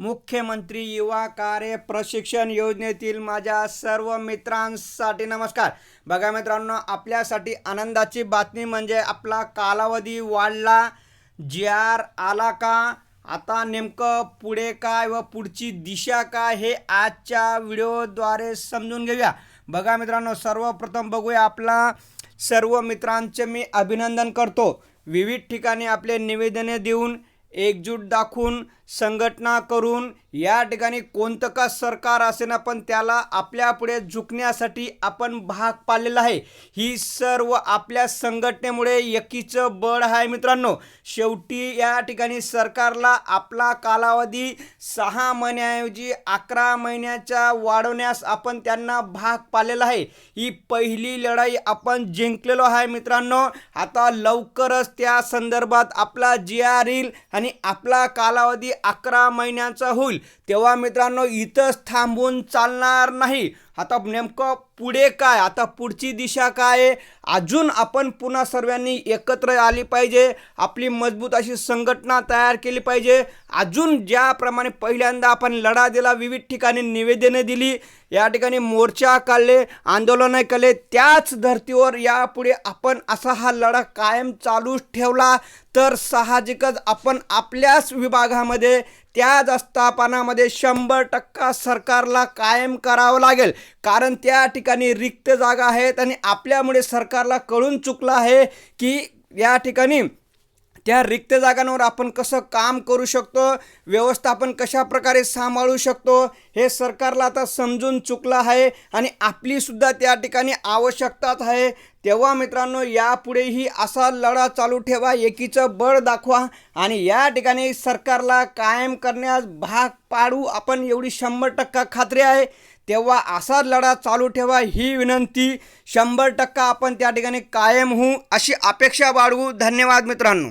मुख्यमंत्री युवा कार्य प्रशिक्षण योजनेतील माझ्या सर्व मित्रांसाठी नमस्कार. बघा मित्रांनो आपल्यासाठी आनंदाची बातमी म्हणजे आपला कालावधी वाढला. जी आर आला का? आता नेमकं पुढे काय व पुढची दिशा काय हे आजच्या व्हिडिओद्वारे समजून घेऊया. बघा मित्रांनो सर्वप्रथम बघूया आपला सर्व मित्रांचे मी अभिनंदन करतो. विविध ठिकाणी आपले निवेदने देऊन एकजूट दाखवून संघटना करून या ठिकाणी कोणतं का सरकार असेना पण त्याला आपल्यापुढे झुकण्यासाठी आपण भाग पाडलेला आहे. ही सर्व आपल्या संघटनेमुळे एकीचं बळ आहे मित्रांनो. शेवटी या ठिकाणी सरकारला आपला कालावधी सहा महिन्याऐवजी अकरा महिन्याच्या वाढवण्यास आपण त्यांना भाग पाडलेला आहे. ही पहिली लढाई आपण जिंकलेलो आहे मित्रांनो. आता लवकरच त्या संदर्भात आपला जी आर येईल आणि आपला कालावधी अकरा महिन्यांचा होईल तेव्हा मित्रांनो इथंच थांबून चालणार नाही. आता नेमकं पुढे काय? आता पुढची दिशा काय? आहे अजून आपण पुन्हा सर्वांनी एकत्र आली पाहिजे. आपली मजबूत अशी संघटना तयार केली पाहिजे. अजून ज्याप्रमाणे पहिल्यांदा आपण लढा दिला विविध ठिकाणी निवेदने दिली या ठिकाणी मोर्चा काढले आंदोलनं केले त्याच धर्तीवर यापुढे आपण असा हा लढा कायम चालूच ठेवला. तर साहजिकच आपण आपल्याच विभागामध्ये त्या आस्थापनामध्ये शंभर टक्का सरकारला कायम करावं लागेल. कारण त्या ठिकाणी रिक्त जागा आहेत आणि आपल्यामुळे सरकारला कळून चुकलं आहे की या ठिकाणी त्या रिक्त जागांवर आपण कसं काम करू शकतो व्यवस्थापन कशा प्रकारे सांभाळू शकतो हे सरकारला आता समजून चुकलं आहे आणि आपलीसुद्धा त्या ठिकाणी आवश्यकताच आहे. तेव्हा मित्रांनो यापुढेही असा लढा चालू ठेवा एकीचं बळ दाखवा आणि या ठिकाणी सरकारला कायम करण्यास भाग पाडू आपण एवढी शंभर टक्का खात्री आहे. तेव्हा असा लढा चालू ठेवा ही विनंती. शंभर टक्का आपण त्या ठिकाणी कायम होऊ अशी अपेक्षा बाळगू. धन्यवाद मित्रांनो.